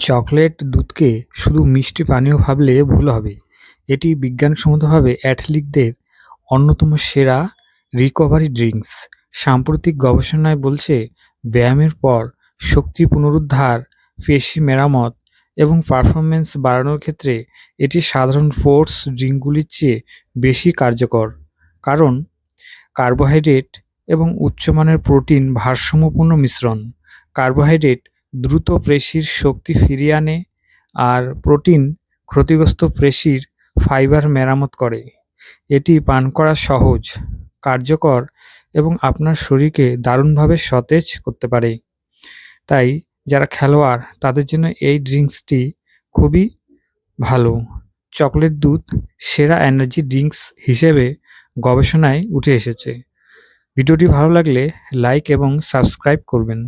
Chocolate দুধকে শুধু মিষ্টি পানীয় ভাবলে ভুল হবে। এটি বিজ্ঞানসম্মতভাবে অ্যাথলিটদের অন্যতম সেরা রিকভারি ড্রিঙ্কস সাম্প্রতিক গবেষণায় বলছে, ব্যায়ামের পর শক্তি পুনরুদ্ধার, পেশি মেরামত এবং পারফরমেন্স বাড়ানোর ক্ষেত্রে এটি সাধারণ ফোর্স ড্রিঙ্কগুলির চেয়ে বেশি কার্যকর। কারণ কার্বোহাইড্রেট এবং উচ্চমানের প্রোটিন ভারসাম্যপূর্ণ মিশ্রণ। কার্বোহাইড্রেট দ্রুত পেশির শক্তি ফিরিয়ে আনে আর প্রোটিন ক্ষতিগ্রস্ত পেশির ফাইবার মেরামত করে। এটি পান করা সহজ, কার্যকর এবং আপনার শরীরকে দারুণভাবে সতেজ করতে পারে। তাই যারা খেলোয়াড়, তাদের জন্য এই ড্রিঙ্কসটি খুবই ভালো। চকলেট দুধ সেরা এনার্জি ড্রিঙ্কস হিসেবে গবেষণায় উঠে এসেছে। ভিডিওটি ভালো লাগলে লাইক এবং সাবস্ক্রাইব করবেন।